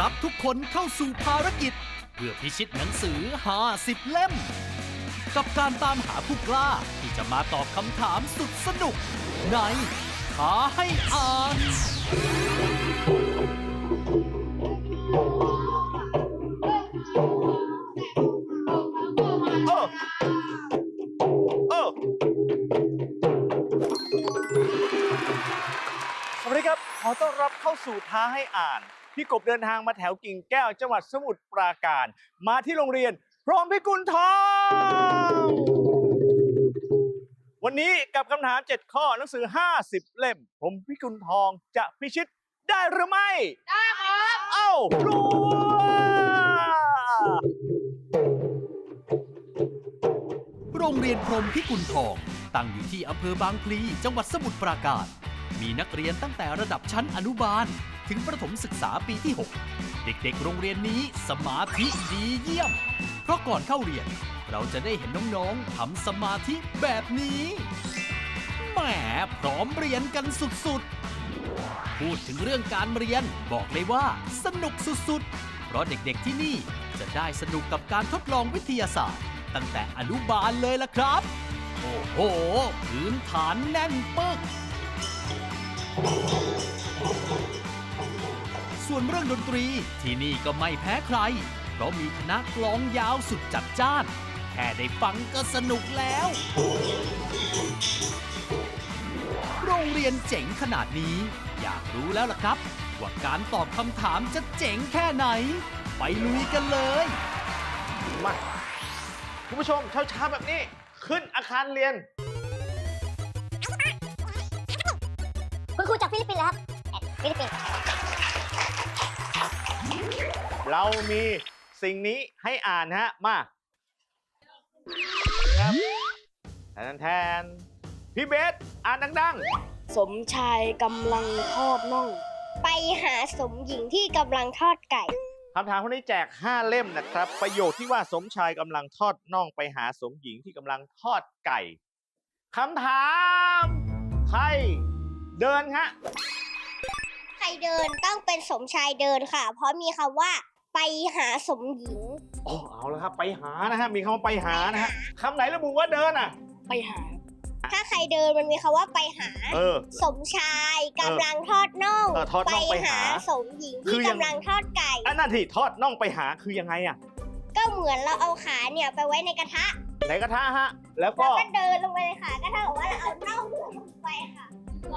รับทุกคนเข้าสู่ภารกิจ เพื่อพิชิตหนังสือ 50 เล่ม กับการตามหาผู้กล้าที่จะมาตอบคำถามสุดสนุก ในท้าให้อ่าน เออ เออ สวัสดีครับ ขอต้อนรับเข้าสู่ท้าให้อ่าน พี่กบเดินทางมาแถวกิ่งแก้วจังหวัดสมุทรปราการ มาที่โรงเรียนพร้อมพิกุลทองวันนี้กับคำถาม 7 ข้อหนังสือ 50 เล่ม ผมพิกุลทองจะพิชิตได้หรือไม่ ได้ครับ เอ้ารัวโรงเรียนพรหมพิกุลทอง ตั้งอยู่ที่อำเภอบางพลีจังหวัดสมุทรปราการ มีนักเรียนตั้งแต่ระดับชั้นอนุบาล ถึงประถมศึกษาปีที่ 6 เด็กๆ โรงเรียนนี้สมาธิดีเยี่ยม เพราะก่อนเข้าเรียน เราจะได้เห็นน้องๆทำสมาธิแบบนี้แหมพร้อมเรียนกันสุดๆ พูดถึงเรื่องการเรียนบอกเลยว่าสนุกสุดๆ เพราะเด็กๆที่นี่จะได้สนุกกับการทดลองวิทยาศาสตร์ ตั้งแต่อนุบาลเลยล่ะครับ โอ้โหพื้นฐานแน่นปึก ส่วนเรื่องดนตรีที่นี่ก็ไม่แพ้ใคร เพราะมีคณะกลองยาวสุดจัดจ้าน แค่ได้ฟังก็สนุกแล้ว โรงเรียนเจ๋งขนาดนี้ อยากรู้แล้วล่ะครับ ว่าการตอบคำถามจะเจ๋งแค่ไหน ไปลุยกันเลย มาคุณผู้ชมเช้าๆแบบนี้ ขึ้นอาคารเรียน คุณครูจากฟิลิปปินส์เหรอครับเอ่อฟิลิปปินส์ เรามีสิ่งนี้ให้อ่านฮะ มาครับแทนแทนพี่เบสอ่านดังสมชายกำลังทอดน่อง ไปหาสมหญิงที่กำลังทอดไก่ ๆคำถามคนนี้แจก 5 เล่มนะครับ ประโยคที่ว่าสมชายกำลังทอดน่องไปหาสมหญิงที่กำลังทอดไก่คำถามใครเดินฮะ ใครเดินต้องเป็นสมชายเดินค่ะ เพราะมีคำว่า ไปหาสมหญิง โอ้เอาแล้วครับ ไปหานะฮะ มีคำว่าไปหานะฮะคำไหนระบุว่าเดินอะ ไปหา ถ้าใครเดินมันมีคำว่าไปหา เออ สมชายกำลังทอดน่องเออทอดน่องไปหาสมหญิงคืที่อยัง กำลังทอดไก่ อันนั้นที่ทอดน่องไปหาคือยังไงอะก็เหมือนเราเอาขาเนี่ยไปไว้ในกระทะในกระทะฮะ แล้วแล้ก็วก็เดินลงไปเลยค่ะ ก็เท่ากับว่าเราเอาน่องลงไปค่ะเ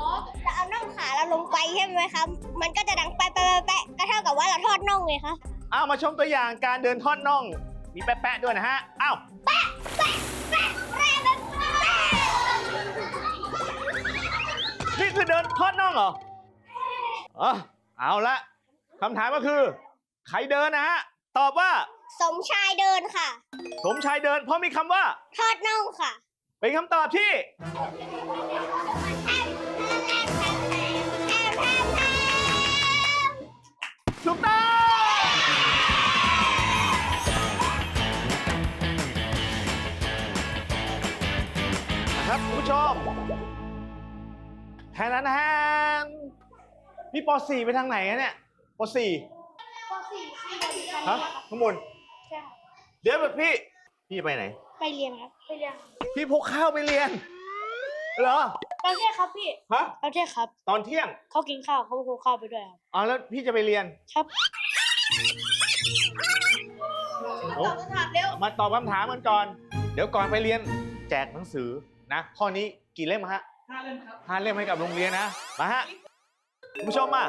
ราเอาน่องขาเราลงไปใช่ไหมคะ มันก็จะดังแปะแปะแปะแปะก็เท่ากับว่าเราทอดน่องไงคะ เอามาชมตัวอย่างการเดินทอดน่อง มีแปะๆด้วยนะฮะอ้าวนี่คือเดินทอดน่องเหรออ๋อเอาละคำถามก็คือ ใครเดินนะฮะ ตอบว่า สมชายเดินค่ะ สมชายเดินเพราะมีคำว่า ทอดน่องค่ะ เป็นคำตอบที่ ครับคุณผู้ชมแทนนั้นแทนพี่ป .4 ไปทางไหนอะเนี่ยป .4 ฮะข้างบนใช่ค่ะเดี๋ยวแบบพี่พี่จะไปไหน ไปเรียนครับ ไปเรียนพี่พกข้าวไปเรียน เหรอตอนเที่ยงครับพี่ฮะตอนเที่ยงครับ ตอนเที่ยงเขากินข้าวเขาคุข้าวไปด้วยครับ อ๋อแล้วพี่จะไปเรียน ครับโอ้มาตอบคำถามกันก่อน เดี๋ยวก่อนไปเรียน แจกหนังสือ นะ ข้อนี้กี่เล่มฮะห้าเล่มครับห้าเล่มให้กับโรงเรียนนะ มาฮะคุณผู้ชมมา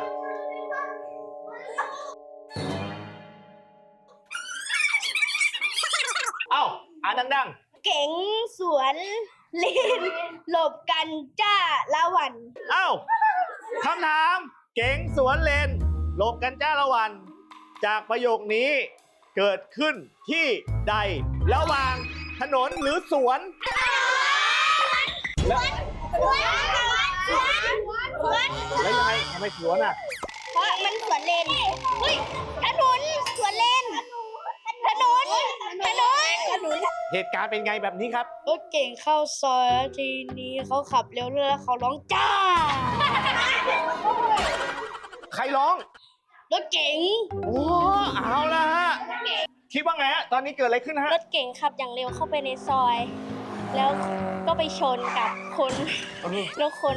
เอ้าอ่านดังเก๋งสวนเลนหลบกันจ้าละวันๆเอ้าคำถาม เก๋งสวนเลนหลบกันจ้าละวัน จากประโยคนี้เกิดขึ้นที่ใด ระหว่างถนนหรือสวน แล้วสวนสวนสวนแล้วยังไงทำไมสวนอะ เพราะมันสวนเลนเฮ้ยถนนสวนเลนถนนถนนถนนเหตุการณ์เป็นไงแบบนี้ครับ รถเก่งเข้าซอยแล้วทีนี้เขาขับเร็วด้วยแล้วเขาร้องจ้า ใครร้อง รถเก๋งโอ้เอาละฮะ คิดว่าไงฮะ ตอนนี้เกิดอะไรขึ้นฮะ รถเก๋งขับอย่างเร็วเข้าไปในซอย แล้วก็ไปชนกับคนเออแล้วคน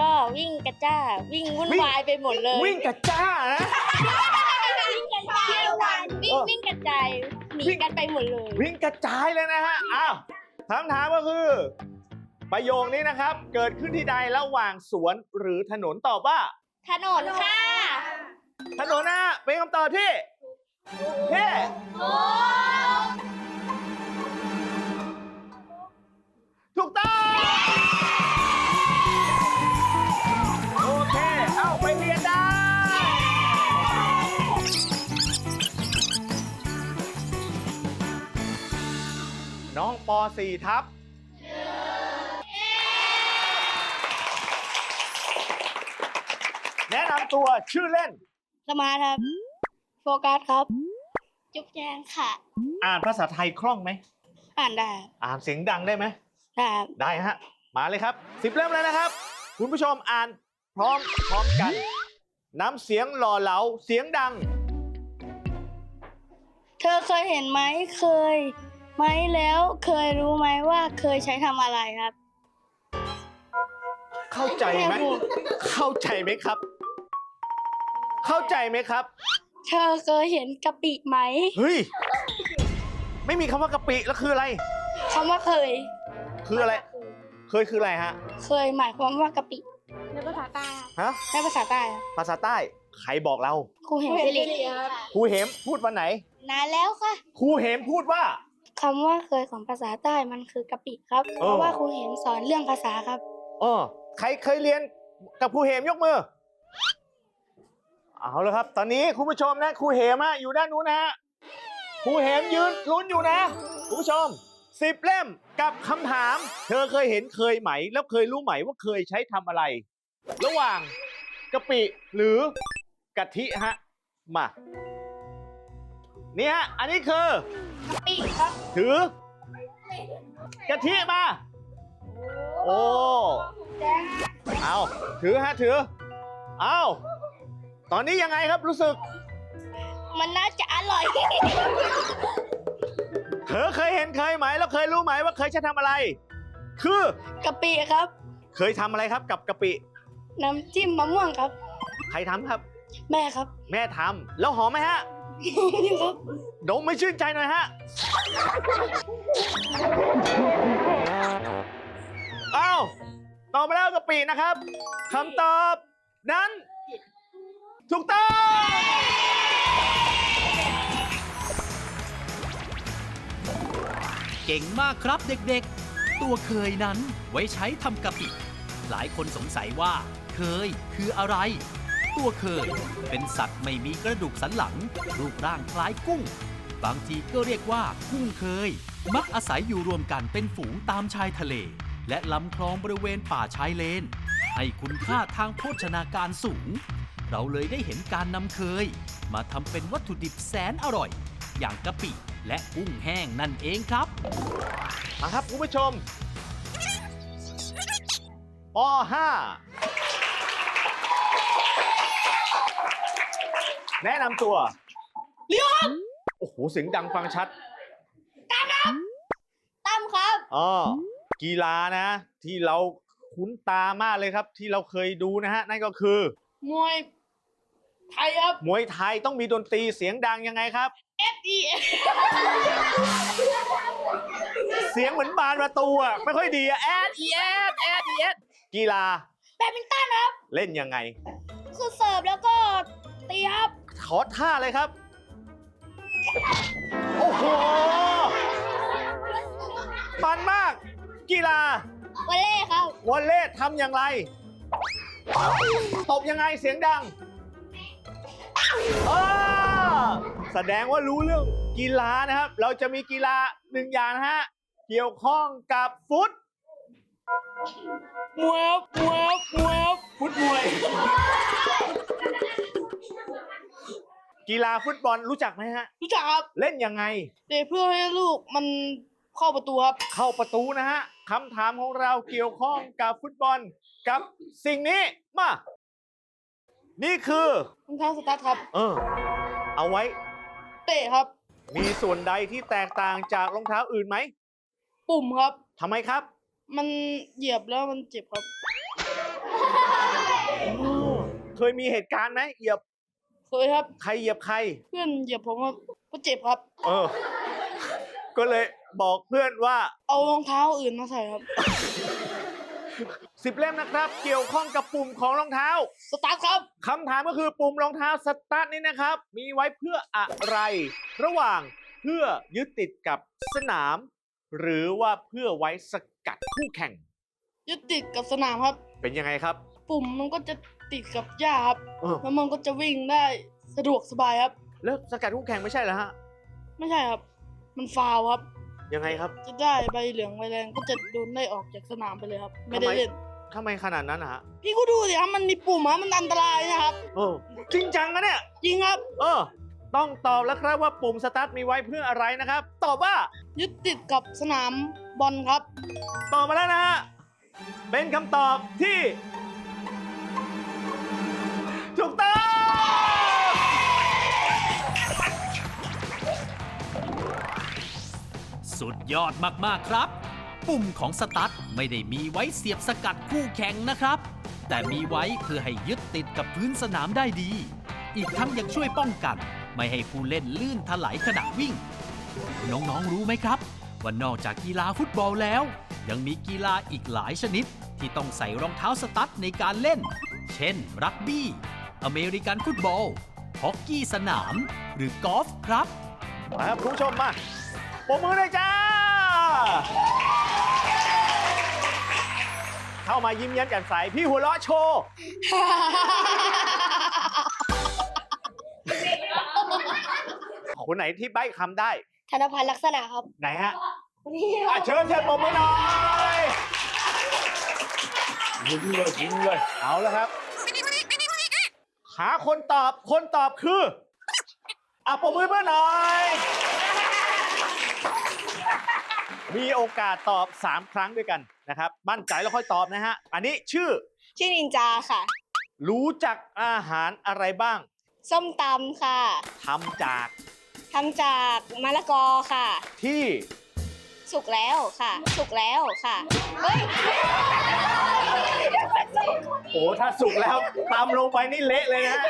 ก็วิ่งกระจ้า วิ่งวุ่นวิ่งวายไปหมดเลยวิ่งกระจ้านะ วิ่งกระจายวิ่งวิ่งกระจายหนีกันไปหมดเลยวิ่งกระจายเลยนะฮะ อ้าวคำถามก็คือ ประโยคนี้นะครับ เกิดขึ้นที่ใดระหว่างสวนหรือถนนตอบว่า ถนนค่ะถนนนะฮะเป็นคำตอบที่ที่ถูก น้องป .4 ทับแนะนำตัวชื่อเล่น สมาร์ทครับ โฟกัสครับ จุ๊บแจงค่ะ อ่านภาษาไทยคล่องไหม อ่านได้อ่านเสียงดังได้ไหม ได้ครับได้ฮะ มาเลยครับสิบเริ่มเลยนะครับ คุณผู้ชมอ่านพร้อมพร้อมกัน น้ำเสียงหล่อเหลาเสียงดัง เธอเคยเห็นไหมเคย ไหมแล้วเคยรู้ไหมว่าเคยใช้ทำอะไรครับ เข้าใจไหมแม่พูดเข้าใจไหมครับ เข้าใจไหมครับ เธอเคยเห็นกะปิไหมเฮ้ย ไม่มีคำว่ากะปิแล้วคืออะไร คำว่าเคย คืออะไร เคยคืออะไรฮะ เคยหมายความว่ากะปิในภาษาใต้ฮะ ในภาษาใต้ครับภาษาใต้ ใครบอกเรา ครูเห็นสิริครูเหมพูดวันไหน นานแล้วค่ะ ครูเหมพูดว่า คำว่าเคยของภาษาใต้มันคือกะปิครับเออเพราะว่าครูเห็นสอนเรื่องภาษาครับเออใครเคยเรียนกับครูเหมยกมือ เอาละครับ ตอนนี้คุณผู้ชมนะครูเหมอะอยู่ด้านนู้นนะฮะครูเหมยืนลุ้นอยู่นะคุณผู้ชมสิบเล่มกับคำถาม เธอเคยเห็นเคยไหม แล้วเคยรู้ไหมว่าเคยใช้ทำอะไร ระหว่างกะปิหรือกะทิฮะมานี่ฮะอันนี้คือ กะปิครับถือ กะทิมา โอ้เอาถือฮะถือ เอาตอนนี้ยังไงครับรู้สึก มันน่าจะอร่อย เธอเคยเห็นเคยไหมแล้วเคยรู้ไหมว่าเคยใช้ทำอะไร คือกะปิครับ เคยทำอะไรครับกับกะปิ น้ำจิ้มมะม่วงครับ ใครทำครับ แม่ครับ แม่ทำแล้วหอมไหมฮะ ครับดมไม่ชื่นใจหน่อยฮะเอาตอบมาแล้วกะปินะครับคำตอบนั้น ถูกต้องเก่งมากครับเด็กๆ ตัวเคยนั้นไว้ใช้ทำกะปิ หลายคนสงสัยว่า เคยคืออะไร ตัวเคย เป็นสัตว์ไม่มีกระดูกสันหลัง รูปร่างคล้ายกุ้ง บางทีก็เรียกว่ากุ้งเคย มักอาศัยอยู่รวมกันเป็นฝูงตามชายทะเล และลำคลองบริเวณป่าชายเลน ให้คุณค่าทางโภชนาการสูง เราเลยได้เห็นการนำเคย มาทำเป็นวัตถุดิบแสนอร่อย อย่างกะปิและกุ้งแห้งนั่นเองครับมาครับคุณผู้ชมป .5 แนะนำตัวเลี้ยงโอ้โหเสียงดังฟังชัดตั้มครับ อ๋อกีฬานะ ที่เราคุ้นตามากเลยครับ ที่เราเคยดูนะฮะ นั่นก็คือ มวยไทยครับ มวยไทยต้องมีดนตรีเสียงดังยังไงครับ F E เสียงเหมือนบานประตูอะไม่ค่อยดีอะแอดอีแอดแอดอีแอดกีฬาแบดมินตันครับ เล่นยังไง คือเสิร์ฟแล้วก็ตีครับ ขอท่าเลยครับ โอ้โห มันมาก กีฬาวอลเล่ครับวอลเล่ทำอย่างไร ตบยังไงเสียงดังอ้าแสดงว่ารู้เรื่องกีฬานะครับ เราจะมีกีฬาหนึ่งอย่างนะฮะ เกี่ยวข้องกับฟุตมวยครับมวยครับมวยครับฟุตมวย กีฬาฟุตบอลรู้จักไหมฮะ รู้จักครับเล่นยังไง เตะเพื่อให้ลูกมันเข้าประตูครับ เข้าประตูนะฮะคำถามของเราเกี่ยวข้องกับฟุตบอลกับสิ่งนี้มา นี่คือรองเท้าสตาร์ทครับ เออเอาไว้ เตะครับ มีส่วนใดที่แตกต่างจากรองเท้าอื่นไหมปุ่มครับ ทำไมครับ มันเหยียบแล้วมันเจ็บครับ เคยมีเหตุการณ์ไหมเหยียบ เคยครับ ใครเหยียบใคร เพื่อนเหยียบผมครับก็เจ็บครับ เออ ก็เลยบอกเพื่อนว่า เอารองเท้าอื่นมาใส่ครับ สิบเล่มนะครับ เกี่ยวข้องกับปุ่มของรองเท้าสตาร์ทครับ คำถามก็คือปุ่มรองเท้าสตาร์ทนี้นะครับ มีไว้เพื่ออะไร ระหว่างเพื่อยึดติดกับสนาม หรือว่าเพื่อไว้สกัดคู่แข่ง ยึดติดกับสนามครับ เป็นยังไงครับ ปุ่มมันก็จะ ติดกับหญ้าครับเออแล้วมันก็จะวิ่งได้สะดวกสบายครับ แล้วสกัดคู่แข่งไม่ใช่เหรอฮะไม่ใช่ครับ มันฟาวล์ครับ ยังไงครับ จะได้ใบเหลืองใบแดงก็จะโดนได้ออกจากสนามไปเลยครับ ไม่ได้ทำไมเล่น ทำไมขนาดนั้นนะฮะพี่ก็ดูสิครับมันมีปุ่มครับมันอันตรายนะครับโอ้จริงจังนะเนี่ย จริงครับ เออ ต้องตอบแล้วครับว่าปุ่มสตาร์ทมีไว้เพื่ออะไรนะครับ ตอบว่ายึดติดกับสนามบอลครับ ตอบมาแล้วนะฮะ เป็นคำตอบที่ ถูกต้องสุดยอดมาก ๆ ครับ ปุ่มของสตั๊ดไม่ได้มีไว้เสียบสกัดคู่แข่งนะครับ แต่มีไว้เพื่อให้ยึดติดกับพื้นสนามได้ดี อีกทั้งยังช่วยป้องกัน ไม่ให้ผู้เล่นลื่นถลายขณะวิ่ง น้อง ๆ รู้ไหมครับ ว่านอกจากกีฬาฟุตบอลแล้ว ยังมีกีฬาอีกหลายชนิด ที่ต้องใส่รองเท้าสตั๊ดในการเล่น เช่น รักบี้ อเมริกันฟุตบอลฮอกกี้สนาม หรือกอล์ฟครับ มาครับคุณผู้ชมมาปมมือเลยจ้า เข้ามายิ้มแย้มแจ่มใส พี่หัวเราะโชว์คนไหนที่ใบ้คำได้ ธนพันธ์ลักษณะครับไหนฮะนี่อะเชิญเชิญปมมือหน่อย ยิ้มเลยยิ้มเลย เอาแล้วครับหาคนตอบ คนตอบคือ อะปมมือเพื่อนหน่อย มีโอกาสตอบ 3 ครั้งด้วยกันนะครับ มั่นใจแล้วค่อยตอบนะฮะ อันนี้ชื่อ ชื่อนินจาค่ะ รู้จักอาหารอะไรบ้าง ส้มตำค่ะทำจากทำจากมะละกอค่ะ ที่สุกแล้วค่ะ สุกแล้วค่ะ เฮ้ย โอ้ถ้าสุกแล้วตำลงไปนี่เละเลยนะฮะ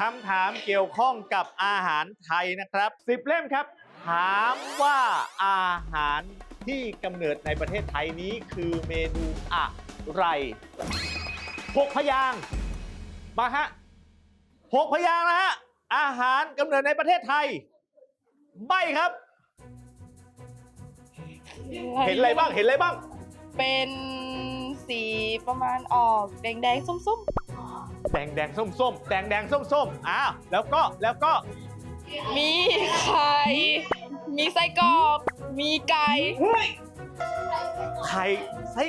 คำถามเกี่ยวข้องกับอาหารไทยนะครับสิบเล่มครับ ถามว่าอาหารที่กำเนิดในประเทศไทยนี้คือเมนูอะไรหกพยางค์มาฮะหกพยางค์นะฮะ อาหารกำเนิดในประเทศไทย ใบครับ เห็นอะไรบ้างเห็นอะไรบ้าง เป็น สีประมาณออกแดงๆส้มแดงแดงส้มส้มแดงแดงส้มส้มอ้าวแล้วก็แล้วก็ๆ มีไข่ มีไส้กรอก มีไก่ เฮ้ยไข่ไส้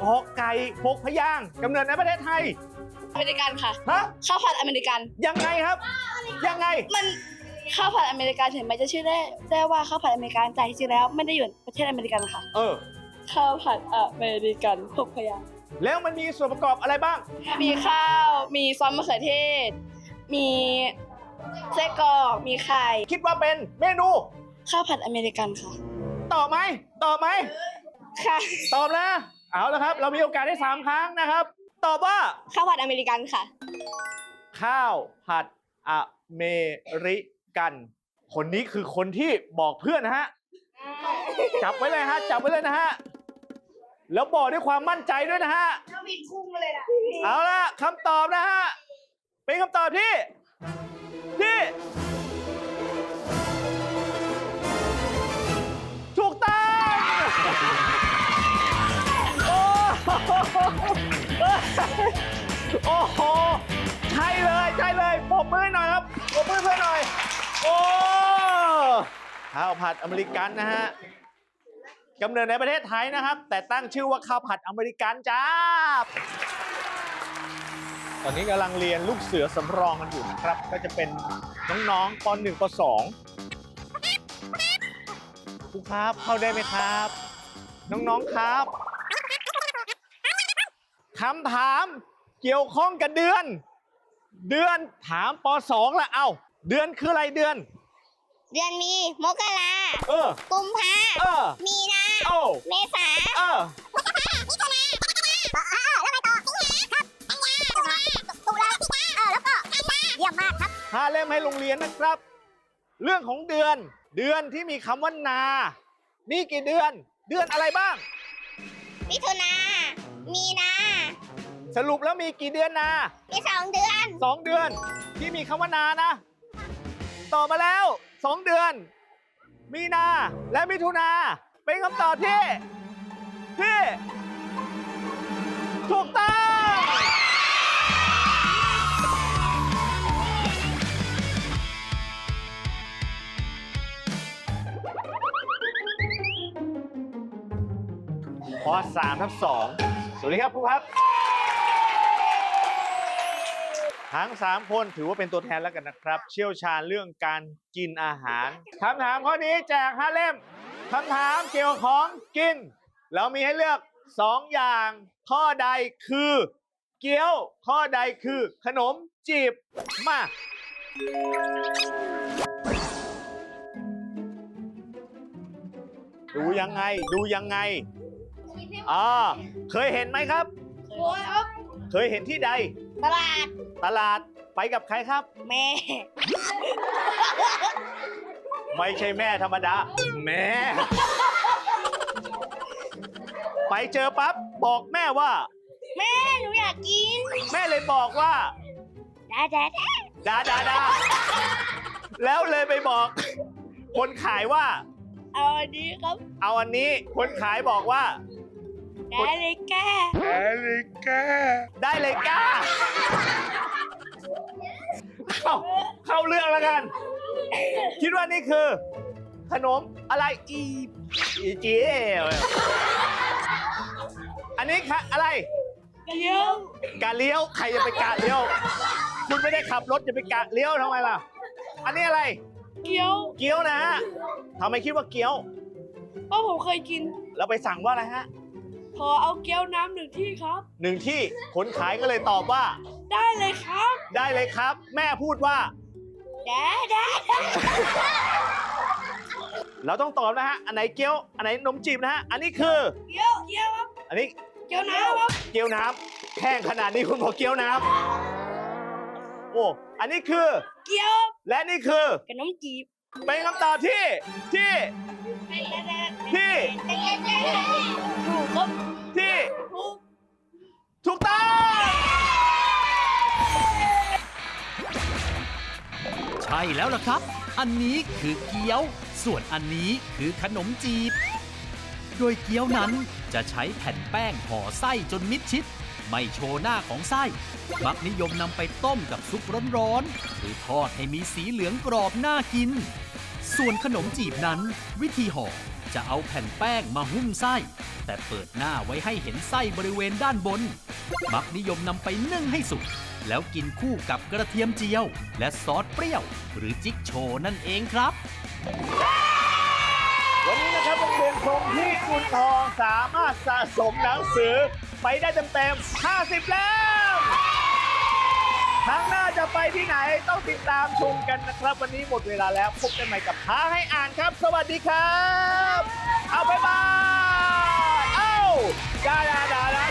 กรอกไก่หกพยางค์กำเนิดในประเทศไทยอเมริกันค่ะ ฮะข้าวผัดอเมริกัน ยังไงครับ ยังไง มันข้าวผัดอเมริกันถึงแม้จะชื่อได้ได้ว่าข้าวผัดอเมริกันแต่จริงๆแล้วไม่ได้อยู่ประเทศอเมริกันค่ะ เออ ข้าวผัดอเมริกันหกพยางค์แล้วมันมีส่วนประกอบอะไรบ้าง มีข้าว มีซอสมะเขือเทศ มีไส้กรอก มีไข่ คิดว่าเป็นเมนู ข้าวผัดอเมริกันค่ะ ตอบไหม ตอบไหม ค่ะ ตอบนะ เอาละครับ เรามีโอกาสได้สามครั้งนะครับ ตอบว่า ข้าวผัดอเมริกันค่ะ ข้าวผัดอเมริกัน คนนี้คือคนที่บอกเพื่อนนะฮะ จับไว้เลยฮะ จับไว้เลยนะฮะ แล้วบอกด้วยความมั่นใจด้วยนะฮะก็มีคุ้งมาเลยนะเอาละคำตอบนะฮะ เป็นคำตอบที่ ที่ ถูกต้องโอ้โหโอ้โหใช่เลยใช่เลยปรบมือหน่อยครับปรบมือเพื่อนหน่อย โอ้ข้าวผัดอเมริกันนะฮะ กำเนิดในประเทศไทยนะครับ แต่ตั้งชื่อว่าข้าวผัดอเมริกันจ้า ตอนนี้กำลังเรียนลูกเสือสำรองกันอยู่นะครับ ก็จะเป็นน้องๆป .1 ป .2 ครูครับเข้าได้ไหมครับ น้องๆครับคำถามเกี่ยวข้องกับเดือน เดือนถามปสองละเอ้า เดือนคืออะไรเดือน เดือนมี มกราเออ กุมภาเออ มีนาโอ้เมษาเออ มิถุนาเออแล้วไงต่อสิงหาครับกันยาตุลาตุลาเออ แล้วก็กันยาเยี่ยมมากครับห้าเล่มให้โรงเรียนนะครับ เรื่องของเดือน เดือนที่มีคำว่านานี่กี่เดือน เดือนอะไรบ้าง มิถุนา มีนา สรุปแล้วมีกี่เดือนนามีสองเดือน สองเดือนที่มีคำว่านานะ ตอบมาแล้ว สองเดือน มีนาและมิถุนาเป็นคำตอบที่ ที่ ถูกต้องป3ทับ2สวัสดีครับครูครับ ทั้ง 3 คนถือว่าเป็นตัวแทนแล้วกันนะครับ เชี่ยวชาญเรื่องการกินอาหารคำถามข้อนี้แจก5เล่มคำถามเกี่ยวกับของกิน เรามีให้เลือก 2 อย่าง ข้อใดคือ เกี๊ยวข้อใดคือ ขนมจีบมาดูยังไงดูยังไงอ่าเคยเห็นไหมครับ เคยเห็นที่ใด ตลาด ตลาดไปกับใครครับ แม่ ไม่ใช่แม่ธรรมดา แม่ ไปเจอปั๊บบอกแม่ว่า แม่หนูอยากกินแม่เลยบอกว่า ดาดาดาดาดาดาแล้วเลยไปบอก คนขายว่า เอาอันนี้ครับ เอาอันนี้คนขายบอกว่า ได้เลยแกได้เลยก้าได้เลยก้าเข้าเข้าเรื่องแล้วกัน คิดว่านี่คือ ขนมอะไรอีอีเจียวอันนี้ค่ะอะไรเดี๋ยวกะเลี้ยวใครจะไปกะเลี้ยว คุณไม่ได้ขับรถจะไปกะเลี้ยวทำไมล่ะ อันนี้อะไร เกี๊ยว เกี๊ยวนะฮะทำไมคิดว่าเกี๊ยวก็ผมเคยกินเราไปสั่งว่าอะไรฮะ ขอเอาเกี๊ยวน้ำหนึ่งที่ครับ หนึ่งที่คนขายก็เลยตอบว่า ได้เลยครับได้เลยครับ แม่พูดว่าดาดาเราต้องตอบนะฮะ อันไหนเกี๊ยว อันไหนนมจีบนะฮะ อันนี้คือ เกี๊ยวเกี๊ยวครับอันนี้เกี๊ยวน้ำครับเกี๊ยวน้ำแห้งขนาดนี้คุณบอกเกี๊ยวน้ำโอ้ อันนี้คือ เกี๊ยวและนี่คือกับน้ำจีบเป็นคำตอบที่ที่ ที่ ถูกที่ถูกถูกต้องใช่แล้วล่ะครับ อันนี้คือเกี๊ยว ส่วนอันนี้คือขนมจีบ โดยเกี๊ยวนั้นจะใช้แผ่นแป้งห่อไส้จนมิดชิด ไม่โชว์หน้าของไส้ มักนิยมนำไปต้มกับซุปร้อนๆ หรือทอดให้มีสีเหลืองกรอบน่ากิน ส่วนขนมจีบนั้น วิธีห่อ จะเอาแผ่นแป้งมาหุ้มไส้ แต่เปิดหน้าไว้ให้เห็นไส้บริเวณด้านบน มักนิยมนำไปนึ่งให้สุกแล้วกินคู่กับกระเทียมเจียว และซอสเปรี้ยว หรือจิ๊กโชนั่นเองครับ วันนี้นะครับโรงเรียนพรหมที่คุณทองสามารถสะสมหนังสือไปได้เต็มๆ50เล่ม ครั้งหน้าจะไปที่ไหนต้องติดตามชมกันนะครับ วันนี้หมดเวลาแล้วพบกันใหม่กับท้าให้อ่านครับ สวัสดีครับ เอาบ๊ายบายเอ้าดาดาดา